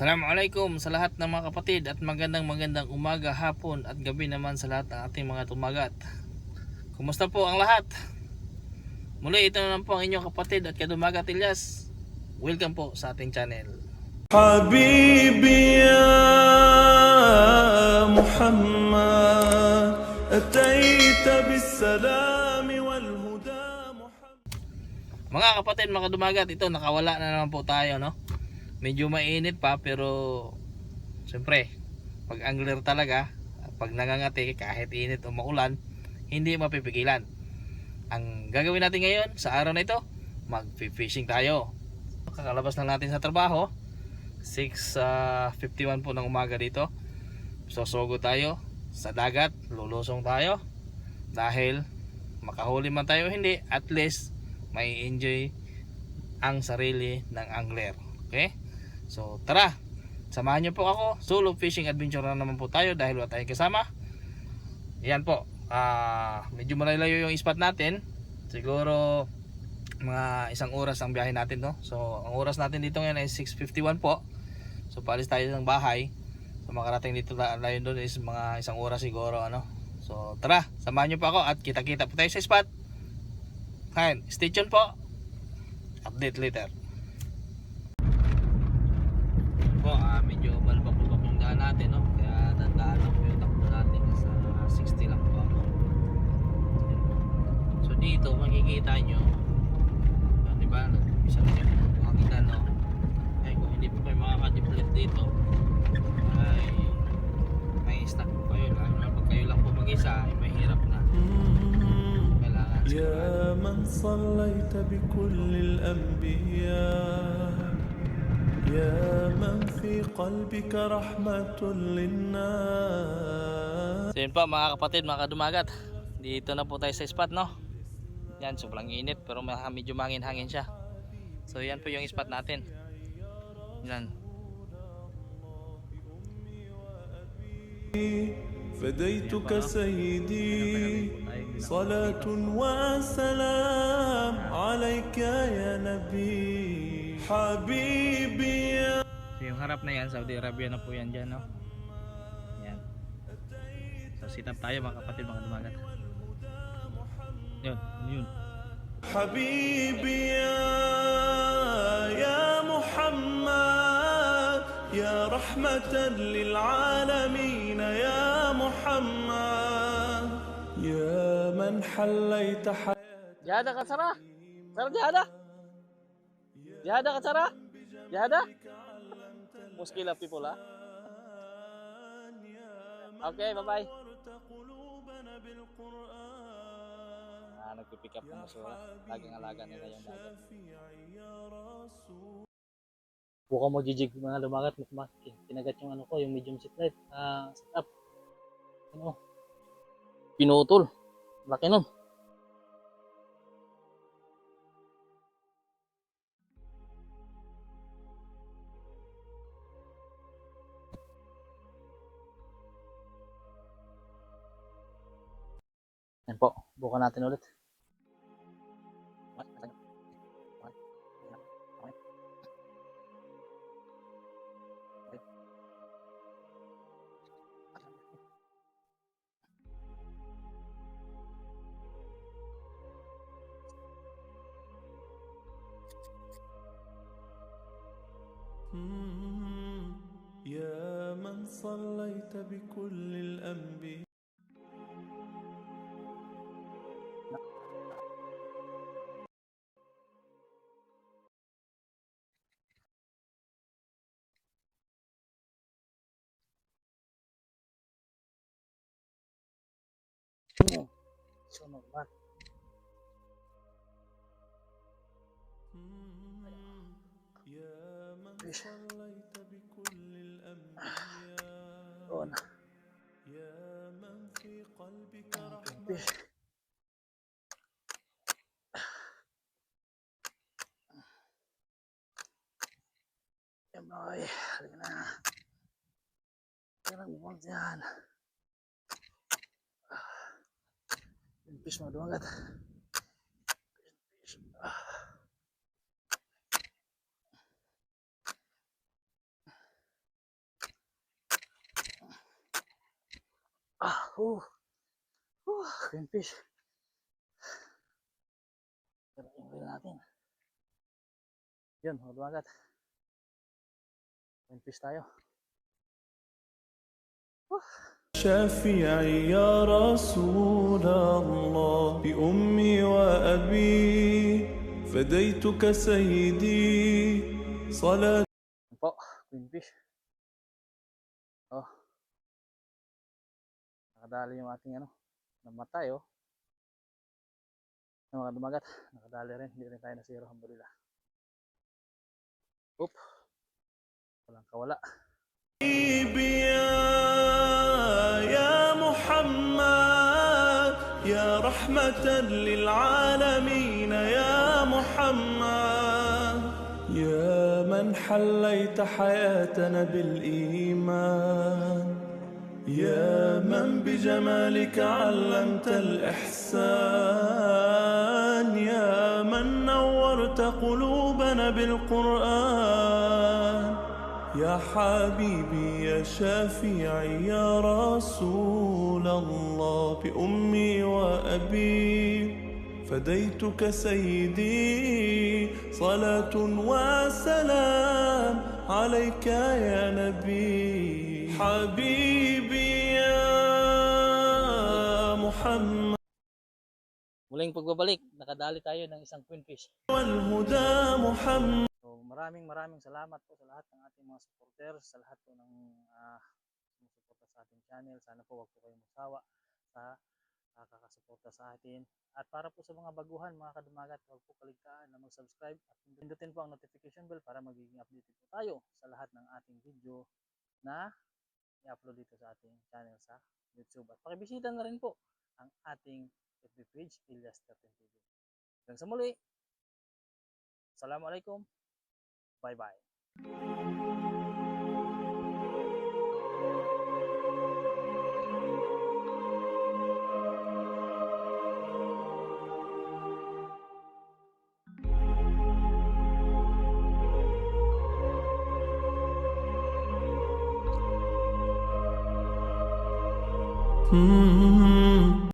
Assalamualaikum sa lahat ng mga kapatid at magandang magandang umaga, hapon at gabi naman sa lahat ng ating mga tumagat. Kumusta po ang lahat? Muli ito na lang po ang inyong kapatid at kadumagat Ilyas. Welcome po sa ating channel. Habibi ya Muhammad Atayta bisalami wal huda Muhammad Mga kapatid, mga kadumagat, ito nakawala na naman po tayo, no? Medyo mainit pa pero siyempre, pag angler talaga, pag nangangati kahit init o maulan, hindi mapipigilan. Ang gagawin natin ngayon sa araw na ito, mag-fishing tayo. Kakalabas lang natin sa trabaho. 6.51 po ng umaga dito. Sosogo tayo sa dagat, lulusong tayo. Dahil makahuli man tayo hindi, at least may enjoy ang sarili ng angler. Okay? So tara, samahan niyo po ako. Solo fishing adventure na naman po tayo dahil wala tayong kasama. Yan po. Ah, medyo malayo yung spot natin. Siguro mga isang oras ang biyahe natin no. So ang oras natin dito ngayon ay 6:51 po. So paalis tayo ng bahay. So makarating dito la- layo doon is mga isang oras siguro ano. So tara, samahan niyo po ako at kita-kita po tayo sa spot. Kain, stay tuned po. Update later Po, ah, medyo balbak-balbak yung daan natin, no? Kaya dandaan lang po yung takbo natin sa 60 lang po ako. Yan po. So dito, makikita nyo, ah, di ba, isa na yung makikita, no? Ay, kung hindi po kayo makakadiplet dito, ay may stock po kayo. Lalo na pag kayo lang po mag-isa, ay mahirap na. Kailangan يا من صليت بكل الأنبياء يا من في قلبك رحمة للناس So yun po mga kapatid, mga kadumagat. Dito na po tayo sa spot no. Yan, sobrang init pero may- medyo mangin-hangin siya. So yan po yung spot natin. Yan. فديتك سيدي صلاة وسلام عليك يا نبي حبيبي يا So, yung harap na yan, Saudi Arabia na po yan dyan, no? Yan. So, sit up tayo ya, mga kapatid, mga ya, dumagat. Yun, yun. Habibi ya, ya Muhammad Ya rahmatan lil alamin ya Muhammad Ya man hallayta hayat Jada ya ka Sarah Sarah jada Jihada ka Sara? Jihada? Muskila people ha? Okay, bye-bye. قلوبنا بالقرآن Ah, nagpipick up ng basura. Laging alaga nila yung dagat. شفيعي يا رسول Buka mo jijig mga lumagat mo kumakin. Kinagat yung ano ko, yung medium sit light. Ah, sit up. Ano? Pinutol. Laki nun. Yan po, buka natin ulit. يا من صليت بكل الأنبياء سبحان الله يا من صليت بكل يا من في قلبك رحمة يا خلينا كلام fish mga dumagat fish. Ah. ah, uh, uh, green fish. Ganayin wheel natin. Yun, mga dumagat. Green fish tayo. Uh. شافعي يا رسول الله بأمي وأبي فديتك سيدي صلاة. Oh. Nakadali yung ating ano, namatay oh. Yung mga dumagat, nakadali rin, hindi rin tayo nasiro, alhamdulillah. Oop. Walang kawala. حبيبي رحمة للعالمين يا محمد. يا من حليت حياتنا بالإيمان. يا من بجمالك علمت الإحسان. يا من نورت قلوبنا بالقرآن. يا حبيبي يا شافعي يا رسول الله بأمي وأبي فديتك سيدي صلاة وسلام عليك يا نبي. حبيبي يا محمد. Muling pagbabalik, nakadali tayo ng isang queen fish. والهدى محمد. Maraming maraming salamat po sa lahat ng ating mga supporters, sa lahat po ng uh, sumusuporta sa ating channel. Sana po wag po kayong masawa sa uh, kakasuporta sa atin. At para po sa mga baguhan, mga kadumagat, huwag po kaligtaan na mag-subscribe at pindutin po ang notification bell para magiging updated po tayo sa lahat ng ating video na i-upload dito sa ating channel sa YouTube. At pakibisita na rin po ang ating FB page, Ilyas 13 TV. Hanggang sa muli, Assalamualaikum. Bye bye. Hmm.